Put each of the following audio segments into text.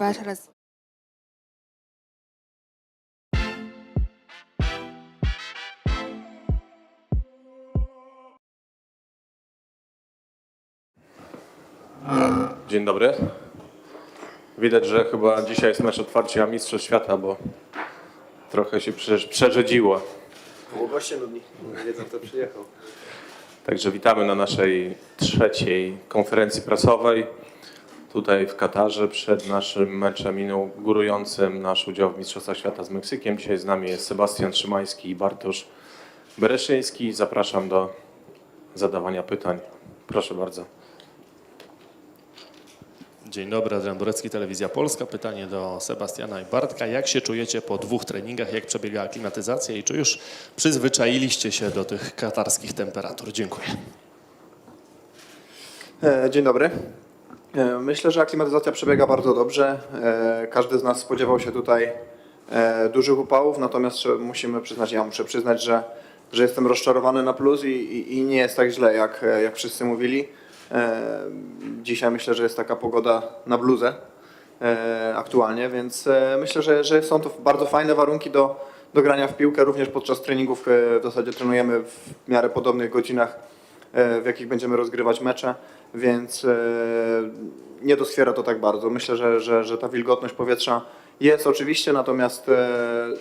Raz. Dzień dobry. Widać, że chyba dzisiaj jest mecz otwarcia Mistrzostw Świata, bo trochę się prze- przerzedziło. Było goście nudni, nie wiedzą kto przyjechał. Także witamy na naszej trzeciej konferencji prasowej. Tutaj w Katarze przed naszym meczem inaugurującym nasz udział w Mistrzostwach Świata z Meksykiem. Dzisiaj z nami jest Sebastian Szymański i Bartosz Bereszyński. Zapraszam do zadawania pytań. Proszę bardzo. Dzień dobry, Adrian Borecki, Telewizja Polska. Pytanie do Sebastiana i Bartka. Jak się czujecie po dwóch treningach? Jak przebiegała klimatyzacja i czy już przyzwyczailiście się do tych katarskich temperatur? Dziękuję. E, Dzień dobry. E, Myślę, że aklimatyzacja przebiega bardzo dobrze. E, Każdy z nas spodziewał się tutaj e, dużych upałów, natomiast musimy przyznać, ja muszę przyznać, że, że jestem rozczarowany na plus i, i, i nie jest tak źle, jak, jak wszyscy mówili. Dzisiaj myślę, że jest taka pogoda na bluzę aktualnie, więc myślę, że, że są to bardzo fajne warunki do, do grania w piłkę. Również podczas treningów w zasadzie trenujemy w miarę podobnych godzinach, w jakich będziemy rozgrywać mecze, więc e, nie doskwiera to tak bardzo. Myślę, że, że, że ta wilgotność powietrza jest oczywiście, natomiast e,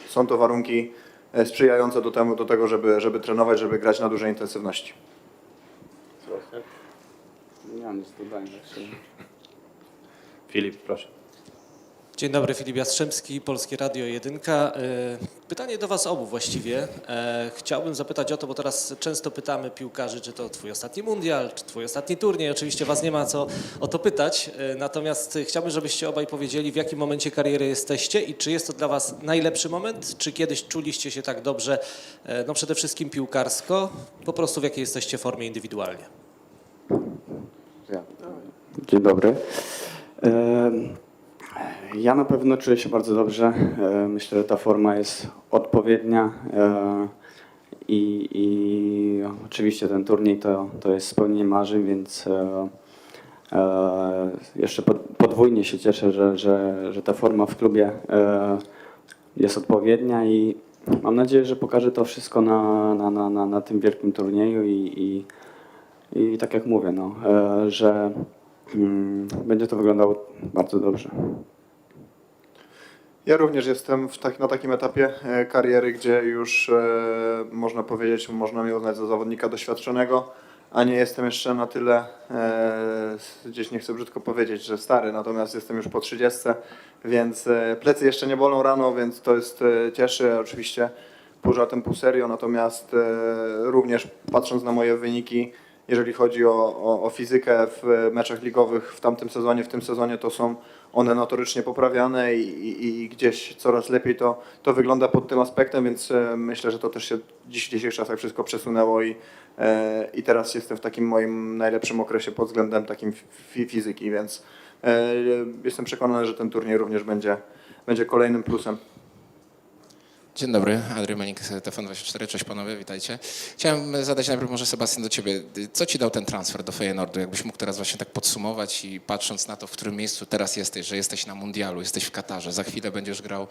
są to warunki e, sprzyjające do, temu, do tego, żeby, żeby trenować, żeby grać na dużej intensywności. Nie mam nic dodania. Filip, proszę. Dzień dobry, Filip Jastrzębski, Polskie Radio 1. E, Pytanie do Was obu właściwie. E, Chciałbym zapytać o to, bo teraz często pytamy piłkarzy, czy to Twój ostatni mundial, czy Twój ostatni turniej. Oczywiście Was nie ma co o to pytać, e, natomiast chciałbym, żebyście obaj powiedzieli, w jakim momencie kariery jesteście i czy jest to dla Was najlepszy moment, czy kiedyś czuliście się tak dobrze, no przede wszystkim piłkarsko, po prostu w jakiej jesteście formie indywidualnie. Dzień dobry. Ja na pewno czuję się bardzo dobrze. E, Myślę, że ta forma jest odpowiednia e, i, i oczywiście ten turniej to, to jest spełnienie marzeń, więc e, jeszcze pod- podwójnie się cieszę, że, że, że ta forma w klubie jest odpowiednia i mam nadzieję, że pokażę to wszystko na, na, na, na, na tym wielkim turnieju i, i I tak jak mówię, no, że mm, będzie to wyglądało bardzo dobrze. Ja również jestem tak, na takim etapie e, kariery, gdzie już e, można powiedzieć, można mnie uznać za zawodnika doświadczonego, a nie jestem jeszcze na tyle, e, gdzieś nie chcę brzydko powiedzieć, że stary, natomiast jestem już po 30, więc e, plecy jeszcze nie bolą rano, więc to jest e, cieszy, oczywiście pół żartem, pół serio, natomiast e, również patrząc na moje wyniki, jeżeli chodzi o, o, o fizykę w meczach ligowych w tamtym sezonie, w tym sezonie, to są one notorycznie poprawiane i, i, i gdzieś coraz lepiej to, to wygląda pod tym aspektem, więc e, myślę, że to też się dziś w dzisiejszych czasach wszystko przesunęło i, e, i teraz jestem w takim moim najlepszym okresie pod względem takim fi- fizyki, więc e, jestem przekonany, że ten turniej również będzie, będzie kolejnym plusem. Dzień dobry, Adrian Manik, TFN24, cześć panowie, witajcie. Chciałem zadać najpierw może Sebastian do ciebie, co ci dał ten transfer do Feyenoordu? Jakbyś mógł teraz właśnie tak podsumować i patrząc na to, w którym miejscu teraz jesteś, że jesteś na mundialu, jesteś w Katarze, za chwilę będziesz grał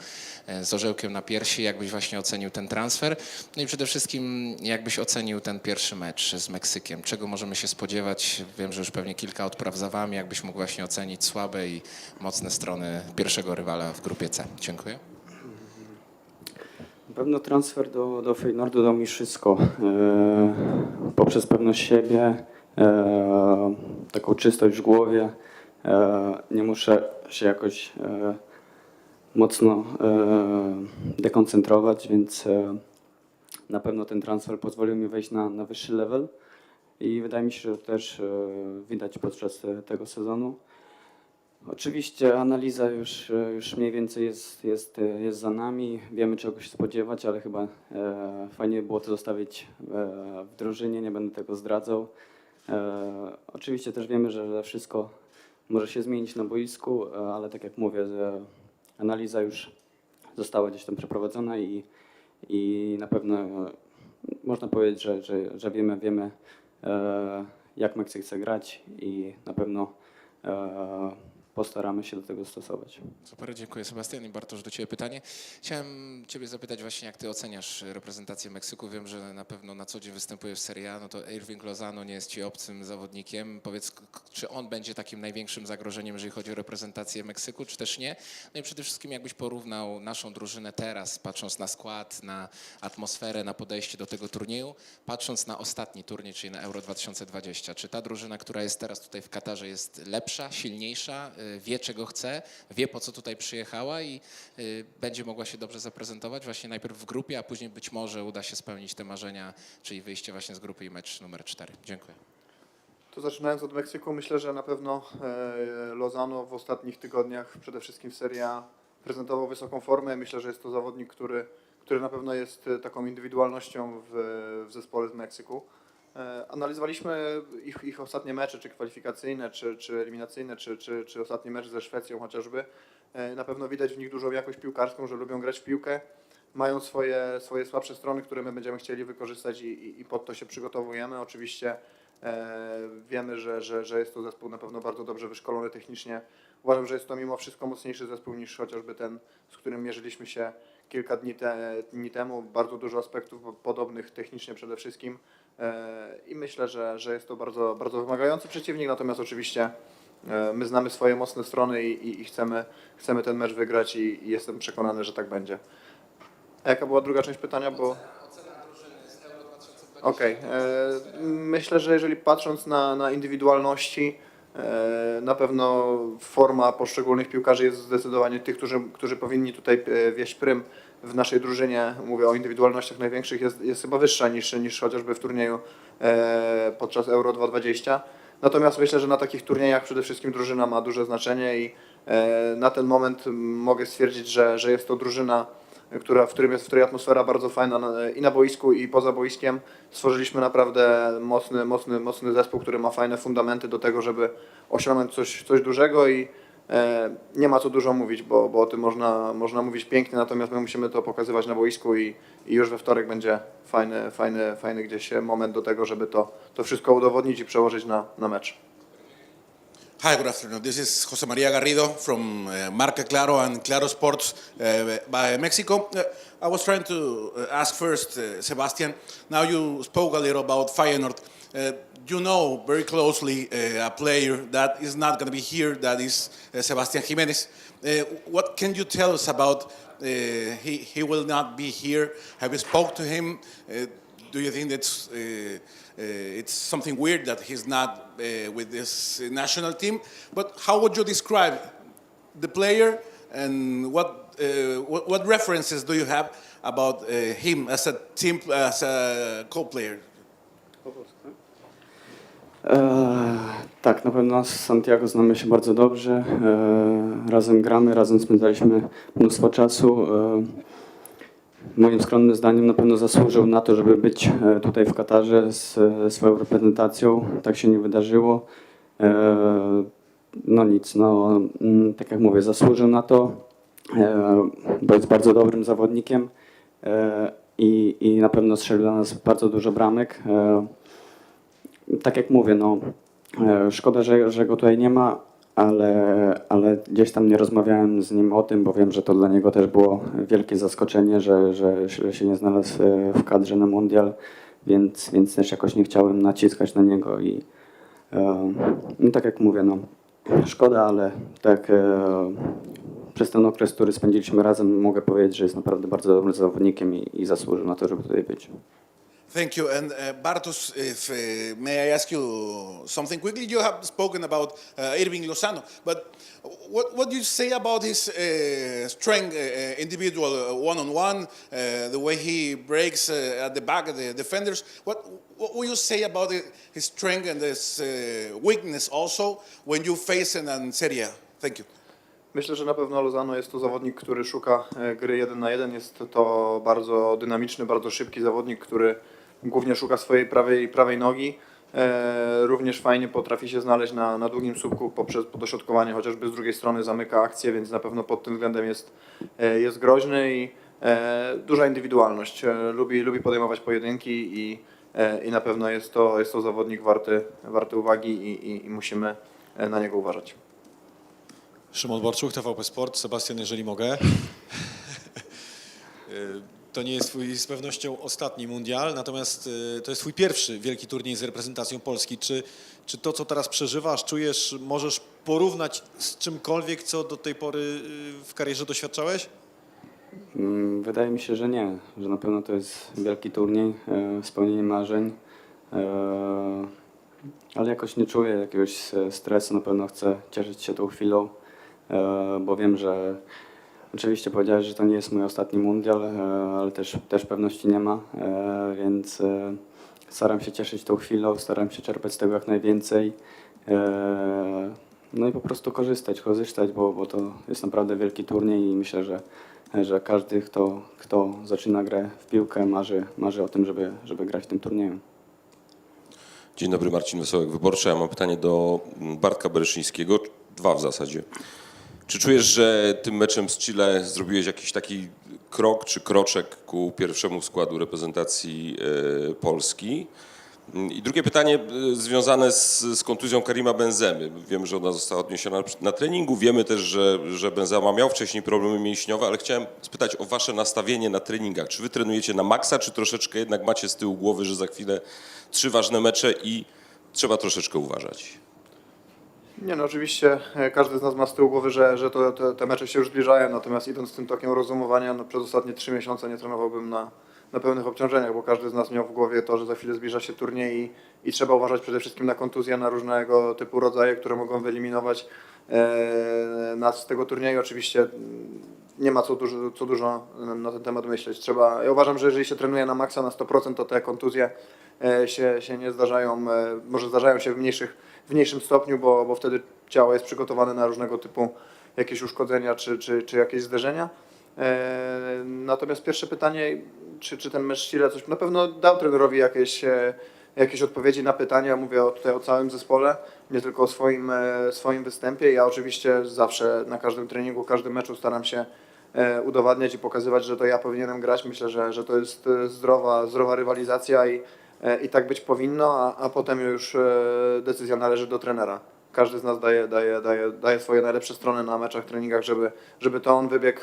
e, z orzełkiem na piersi, jakbyś właśnie ocenił ten transfer? No i przede wszystkim jakbyś ocenił ten pierwszy mecz z Meksykiem? Czego możemy się spodziewać? Wiem, że już pewnie kilka odpraw za wami, jakbyś mógł właśnie ocenić słabe i mocne strony pierwszego rywala w grupie C? Dziękuję. Pewno transfer do, do Feyenoordu dał mi wszystko. E, poprzez pewność siebie, e, taką czystość w głowie. E, nie muszę się jakoś e, mocno e, dekoncentrować, więc e, na pewno ten transfer pozwolił mi wejść na, na wyższy level. I wydaje mi się, że też e, widać podczas tego sezonu. Oczywiście analiza już, e, już mniej więcej jest, jest, e, jest za nami. Wiemy czego się spodziewać, ale chyba e, fajnie było to zostawić e, w drużynie, nie będę tego zdradzał. E, oczywiście też wiemy, że wszystko może się zmienić na boisku, e, ale tak jak mówię, analiza już została gdzieś tam przeprowadzona i, i na pewno można powiedzieć, że, że, że wiemy, wiemy e, jak Meksyk chce grać i na pewno e, postaramy się do tego stosować. Super, dziękuję Sebastian i Bartosz, do Ciebie pytanie. Chciałem Ciebie zapytać właśnie, jak Ty oceniasz reprezentację Meksyku? Wiem, że na pewno na co dzień występuje w Serie A, no to Irving Lozano nie jest Ci obcym zawodnikiem. Powiedz, czy on będzie takim największym zagrożeniem, jeżeli chodzi o reprezentację Meksyku, czy też nie? No i przede wszystkim jakbyś porównał naszą drużynę teraz, patrząc na skład, na atmosferę, na podejście do tego turnieju, patrząc na ostatni turniej, czyli na Euro 2020. Czy ta drużyna, która jest teraz tutaj w Katarze jest lepsza, silniejsza, y, wie czego chce, wie po co tutaj przyjechała i y, będzie mogła się dobrze zaprezentować właśnie najpierw w grupie, a później być może uda się spełnić te marzenia, czyli wyjście właśnie z grupy i mecz numer 4. Dziękuję. To zaczynając od Meksyku, myślę, że na pewno e, Lozano w ostatnich tygodniach, przede wszystkim w Serie A, prezentował wysoką formę. Myślę, że jest to zawodnik, który, który na pewno jest e, taką indywidualnością w, w zespole z Meksyku. E, Analizowaliśmy ich, ich ostatnie mecze, czy kwalifikacyjne, czy, czy eliminacyjne, czy, czy, czy ostatni mecz ze Szwecją chociażby. E, Na pewno widać w nich dużą jakość piłkarską, że lubią grać w piłkę. Mają swoje, swoje słabsze strony, które my będziemy chcieli wykorzystać i, i, i pod to się przygotowujemy. Oczywiście E, Wiemy, że, że, że jest to zespół na pewno bardzo dobrze wyszkolony technicznie. Uważam, że jest to mimo wszystko mocniejszy zespół niż chociażby ten, z którym mierzyliśmy się kilka dni, te, dni temu. Bardzo dużo aspektów podobnych technicznie przede wszystkim. E, I myślę, że, że jest to bardzo, bardzo wymagający przeciwnik, natomiast oczywiście e, my znamy swoje mocne strony i, i, i chcemy, chcemy ten mecz wygrać i, i jestem przekonany, że tak będzie. A jaka była druga część pytania? Bo... Okej. e, Myślę, że jeżeli patrząc na, na indywidualności, na pewno forma poszczególnych piłkarzy jest zdecydowanie tych, którzy, którzy powinni tutaj wieść prym w naszej drużynie. Mówię o indywidualnościach największych, jest, jest chyba wyższa niż, niż chociażby w turnieju e, podczas Euro 2020. Natomiast myślę, że na takich turniejach przede wszystkim drużyna ma duże znaczenie i e, na ten moment mogę stwierdzić, że, że jest to drużyna która, w którym jest, w której atmosfera bardzo fajna na, i na boisku i poza boiskiem. Stworzyliśmy naprawdę mocny, mocny, mocny zespół, który ma fajne fundamenty do tego, żeby osiągnąć coś, coś dużego i nie ma co dużo mówić, bo, bo o tym można, można mówić pięknie, natomiast my musimy to pokazywać na boisku i, i już we wtorek będzie fajny, fajny, fajny gdzieś moment do tego, żeby to, to wszystko udowodnić i przełożyć na, na mecz. Hi, good afternoon. This is Jose Maria Garrido from uh, Marca Claro and Claro Sports uh, by Mexico. Uh, I was trying to ask first, uh, Sebastian. Now you spoke a little about Feyenoord. Uh, you know very closely uh, a player that is not going to be here. That is uh, Sebastian Jimenez. Uh, what can you tell us about? Uh, he he will not be here. Have you spoke to him? Uh, do you think that's uh, it's something weird that he's not with this national team? But how would you describe the player and what what, what references do you have about him as a team as a co-player? E, tak, na pewno z Santiago znamy się bardzo dobrze. E, razem gramy, razem spędzaliśmy mnóstwo czasu. E, moim skromnym zdaniem na pewno zasłużył na to, żeby być tutaj w Katarze z swoją reprezentacją. Tak się nie wydarzyło. No nic, no mm, tak jak mówię, zasłużył na to, bo jest bardzo dobrym zawodnikiem i, i na pewno strzelił dla nas bardzo dużo bramek. Tak jak mówię, no e, szkoda, że, że go tutaj nie ma, ale, ale gdzieś tam nie rozmawiałem z nim o tym, bo wiem, że to dla niego też było wielkie zaskoczenie, że, że, że się nie znalazł e, w kadrze na mundial, więc, więc też jakoś nie chciałem naciskać na niego i e, no tak jak mówię, no szkoda, ale tak przez ten okres, który spędziliśmy razem, mogę powiedzieć, że jest naprawdę bardzo dobrym zawodnikiem i, i zasłużył na to, żeby tutaj być. Thank you. And uh, Bartos, if uh, may I ask you something quickly? You have spoken about uh, Irving Lozano, but what, what do you say about his uh, strength, uh, individual uh, one-on-one, uh, the way he breaks uh, at the back of the defenders? What, what will you say about his strength and his uh, weakness also when you face him in Serie A? Thank you. Myślę, że na pewno Lozano jest to zawodnik, który szuka gry jeden na jeden. Jest to bardzo dynamiczny, bardzo szybki zawodnik, który głównie szuka swojej prawej, prawej nogi. E, również fajnie potrafi się znaleźć na, na długim słupku poprzez dośrodkowanie, chociażby z drugiej strony zamyka akcję, więc na pewno pod tym względem jest, e, jest groźny i e, duża indywidualność. E, lubi, lubi podejmować pojedynki i, e, i na pewno jest to, jest to zawodnik warty, warty uwagi i, i, i musimy e, na niego uważać. Szymon Borczuk, TVP Sport. Sebastian, jeżeli mogę. To nie jest twój z pewnością ostatni mundial, natomiast y, to jest twój pierwszy wielki turniej z reprezentacją Polski. Czy, czy to, co teraz przeżywasz, czujesz, możesz porównać z czymkolwiek, co do tej pory y, w karierze doświadczałeś? Mm, Wydaje mi się, że nie, że na pewno to jest wielki turniej, e, spełnienie marzeń, e, ale jakoś nie czuję jakiegoś stresu, na pewno chcę cieszyć się tą chwilą, e, bo wiem, że oczywiście powiedziałeś, że to nie jest mój ostatni mundial, e, ale też, też pewności nie ma, e, więc e, staram się cieszyć tą chwilą, staram się czerpać z tego jak najwięcej. No i po prostu korzystać, korzystać, bo, bo to jest naprawdę wielki turniej i myślę, że że każdy, kto, kto zaczyna grę w piłkę, marzy, marzy o tym, żeby, żeby grać w tym turnieju. Dzień dobry, Marcin Wesołek, Wyborcza. Ja mam pytanie do Bartka Bereszyńskiego, dwa w zasadzie. Czy czujesz, że tym meczem z Chile zrobiłeś jakiś taki krok czy kroczek ku pierwszemu składu reprezentacji e, Polski? I drugie pytanie e, związane z, z kontuzją Karima Benzemy. Wiem, że ona została odniesiona na treningu. Wiemy też, że, że Benzema miał wcześniej problemy mięśniowe, ale chciałem spytać o wasze nastawienie na treningach. Czy wy trenujecie na maksa, czy troszeczkę jednak macie z tyłu głowy, że za chwilę trzy ważne mecze i trzeba troszeczkę uważać? Nie no, oczywiście e, każdy z nas ma z tyłu głowy, że, że to, te, te mecze się już zbliżają, natomiast idąc tym tokiem rozumowania, no, przez ostatnie trzy miesiące nie trenowałbym na, na pełnych obciążeniach, bo każdy z nas miał w głowie to, że za chwilę zbliża się turniej i, i trzeba uważać przede wszystkim na kontuzje, na różnego typu rodzaje, które mogą wyeliminować e, nas z tego turnieju. Oczywiście nie ma co dużo, co dużo na ten temat myśleć. Trzeba, ja uważam, że jeżeli się trenuje na maksa na 100%, to te kontuzje e, się, się nie zdarzają, e, może zdarzają się w, mniejszych, w mniejszym stopniu, bo, bo wtedy ciało jest przygotowane na różnego typu jakieś uszkodzenia czy, czy, czy jakieś zderzenia. E, Natomiast pierwsze pytanie, czy, czy ten mecz Chile coś na pewno dał trenerowi jakieś, e, jakieś odpowiedzi na pytania. Mówię tutaj o całym zespole, nie tylko o swoim, e, swoim występie. Ja oczywiście zawsze na każdym treningu, każdym meczu staram się udowadniać i pokazywać, że to ja powinienem grać. Myślę, że, że to jest zdrowa, zdrowa rywalizacja i, i tak być powinno, a, a potem już e, decyzja należy do trenera. Każdy z nas daje, daje, daje, daje swoje najlepsze strony na meczach, treningach, żeby, żeby to on wybiegł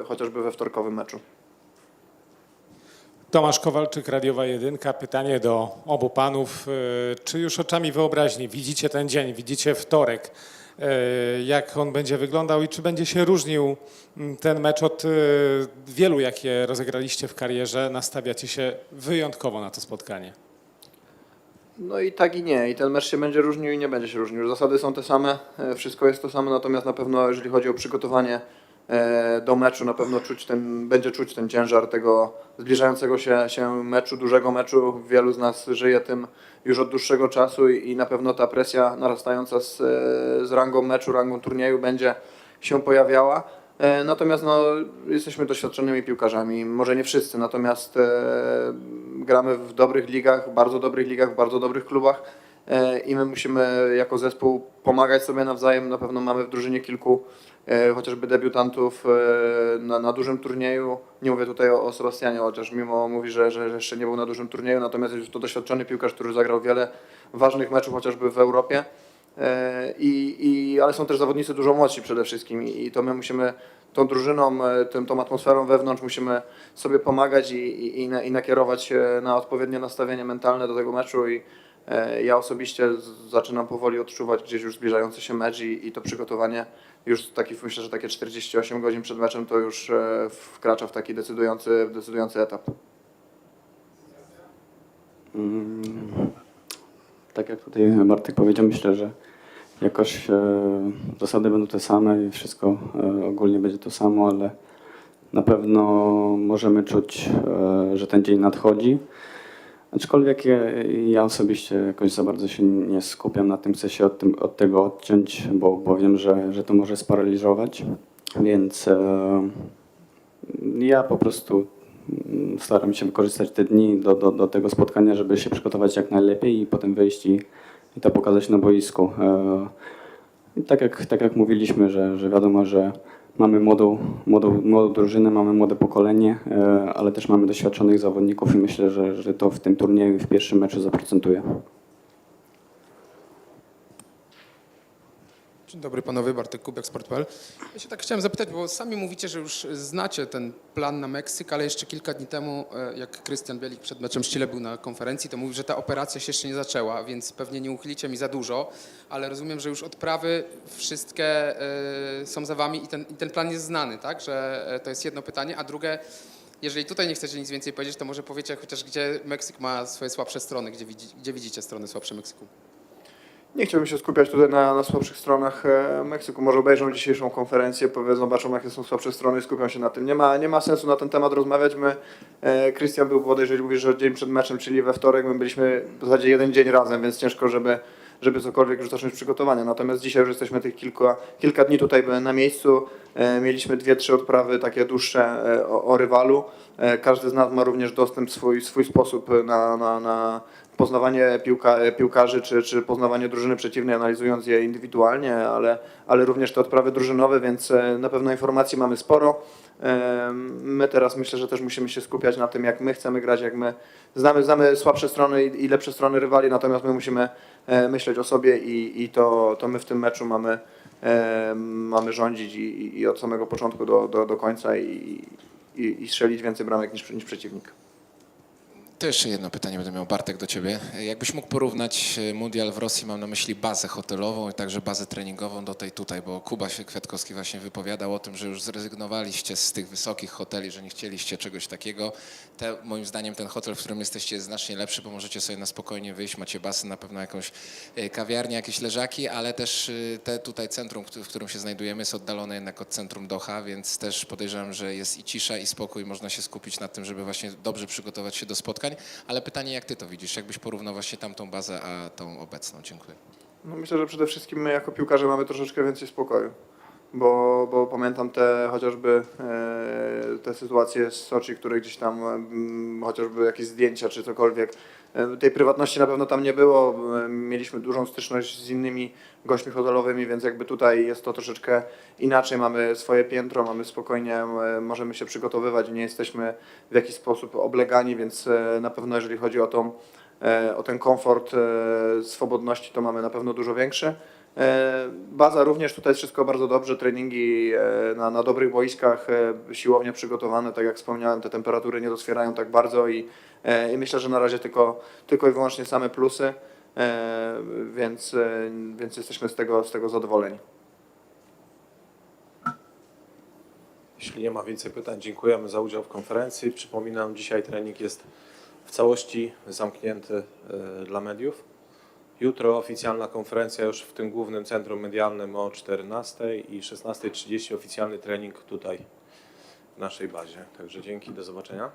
e, chociażby we wtorkowym meczu. Tomasz Kowalczyk, Radiowa Jedynka. Pytanie do obu panów. E, Czy już oczami wyobraźni widzicie ten dzień, widzicie wtorek, e, jak on będzie wyglądał i czy będzie się różnił m, ten mecz od e, wielu, jakie rozegraliście w karierze? Nastawiacie się wyjątkowo na to spotkanie. No i tak i nie. I ten mecz się będzie różnił i nie będzie się różnił. Zasady są te same, e, wszystko jest to samo, natomiast na pewno jeżeli chodzi o przygotowanie e, do meczu, na pewno czuć ten, będzie czuć ten ciężar tego zbliżającego się, się meczu, dużego meczu. Wielu z nas żyje tym już od dłuższego czasu i, i na pewno ta presja narastająca z, e, z rangą meczu, rangą turnieju będzie się pojawiała. E, Natomiast no, jesteśmy doświadczonymi piłkarzami, może nie wszyscy, natomiast e, gramy w dobrych ligach, bardzo dobrych ligach, w bardzo dobrych klubach e, i my musimy jako zespół pomagać sobie nawzajem. Na pewno mamy w drużynie kilku e, chociażby debiutantów e, na, na dużym turnieju. Nie mówię tutaj o, Sebastianie, chociaż mimo mówi, że, że jeszcze nie był na dużym turnieju, natomiast jest to doświadczony piłkarz, który zagrał wiele ważnych meczów chociażby w Europie. E, I, i, ale są też zawodnicy dużo młodsi przede wszystkim i, to my musimy tą drużyną, e, tym, tą atmosferą wewnątrz musimy sobie pomagać i, i, i, na- i nakierować na odpowiednie nastawienie mentalne do tego meczu i e, ja osobiście zaczynam powoli odczuwać gdzieś już zbliżający się mecz i, i to przygotowanie już taki, myślę, że takie 48 godzin przed meczem to już e, wkracza w taki decydujący, decydujący etap. Mm, Tak jak tutaj Bartek powiedział, myślę, że jakoś e, zasady będą te same i wszystko e, ogólnie będzie to samo, ale na pewno możemy czuć, że ten dzień nadchodzi. Aczkolwiek ja, ja osobiście jakoś za bardzo się nie skupiam na tym, chcę się od, tym, od tego odciąć, bo, bo wiem, że, że to może sparaliżować. Więc e, ja po prostu mm, staram się wykorzystać te dni do, do, do tego spotkania, żeby się przygotować jak najlepiej i potem wyjść i, i to pokazać na boisku. E, tak, jak, tak jak mówiliśmy, że, że wiadomo, że mamy młodą, młodą, młodą drużynę, mamy młode pokolenie, e, ale też mamy doświadczonych zawodników i myślę, że, że to w tym turnieju i w pierwszym meczu zaprocentuje. Dzień dobry panowie, Bartek Kubek, Sport.pl. Ja się tak chciałem zapytać, bo sami mówicie, że już znacie ten plan na Meksyk, ale jeszcze kilka dni temu, e, jak Krystian Bielik przed meczem Chile był na konferencji, to mówił, że ta operacja się jeszcze nie zaczęła, więc pewnie nie uchylicie mi za dużo, ale rozumiem, że już odprawy wszystkie e, są za wami i ten, i ten plan jest znany, tak? Że e, to jest jedno pytanie, a drugie, jeżeli tutaj nie chcecie nic więcej powiedzieć, to może powiecie chociaż, gdzie Meksyk ma swoje słabsze strony, gdzie, widzi, gdzie widzicie strony słabsze Meksyku. Nie chciałbym się skupiać tutaj na, na słabszych stronach e, Meksyku. Może obejrzą dzisiejszą konferencję, powie, zobaczą jakie są słabsze strony i skupią się na tym. Nie ma, nie ma sensu na ten temat rozmawiać. My, e, Christian był podejrzany, mówisz, że dzień przed meczem, czyli we wtorek, my byliśmy w zasadzie jeden dzień razem, więc ciężko, żeby, żeby cokolwiek już zacząć przygotowania. Natomiast dzisiaj już jesteśmy tych kilka, kilka dni tutaj na miejscu. E, mieliśmy dwie, trzy odprawy takie dłuższe e, o, o rywalu. E, każdy z nas ma również dostęp swój, swój sposób na, na, na poznawanie piłka, piłkarzy czy, czy poznawanie drużyny przeciwnej, analizując je indywidualnie, ale, ale również te odprawy drużynowe, więc na pewno informacji mamy sporo. My teraz myślę, że też musimy się skupiać na tym, jak my chcemy grać, jak my znamy, znamy słabsze strony i, lepsze strony rywali, natomiast my musimy myśleć o sobie i, i to, to my w tym meczu mamy, e, mamy rządzić i- i od samego początku do, do, do końca i, i, i strzelić więcej bramek niż, niż przeciwnik. To jeszcze jedno pytanie będę miał, Bartek, do ciebie. Jakbyś mógł porównać e, mundial w Rosji, mam na myśli bazę hotelową i także bazę treningową do tej tutaj, bo Kuba się Kwiatkowski właśnie wypowiadał o tym, że już zrezygnowaliście z tych wysokich hoteli, że nie chcieliście czegoś takiego. Te, moim zdaniem ten hotel, w którym jesteście jest znacznie lepszy, bo możecie sobie na spokojnie wyjść, macie basen, na pewno jakąś e, kawiarnię, jakieś leżaki, ale też e, te tutaj centrum, w w którym się znajdujemy jest oddalone jednak od centrum Doha, więc też podejrzewam, że jest i cisza i spokój, można się skupić na tym, żeby właśnie dobrze przygotować się do spotkań. Ale pytanie, jak ty to widzisz? Jakbyś porównał właśnie tamtą bazę, a tą obecną? Dziękuję. No myślę, że przede wszystkim my jako piłkarze mamy troszeczkę więcej spokoju, bo, bo pamiętam te chociażby e, te sytuacje z Soczi, które gdzieś tam, mm, chociażby jakieś zdjęcia czy cokolwiek, e, tej prywatności na pewno tam nie było, e, mieliśmy dużą styczność z innymi gośćmi hotelowymi, więc jakby tutaj jest to troszeczkę inaczej, mamy swoje piętro, mamy spokojnie, możemy się przygotowywać, nie jesteśmy w jakiś sposób oblegani, więc na pewno jeżeli chodzi o tą o ten komfort swobodności to mamy na pewno dużo większy. E, Baza również tutaj jest wszystko bardzo dobrze, treningi e, na, na dobrych boiskach, e, siłownie przygotowane, tak jak wspomniałem, te temperatury nie doswierają tak bardzo i, i myślę, że na razie tylko, tylko i wyłącznie same plusy, więc, więc jesteśmy z tego, z tego zadowoleni. Jeśli nie ma więcej pytań, dziękujemy za udział w konferencji. Przypominam, dzisiaj trening jest w całości zamknięty dla mediów. Jutro oficjalna konferencja już w tym głównym centrum medialnym o 14 i 16.30 oficjalny trening tutaj w naszej bazie. Także dzięki, do zobaczenia.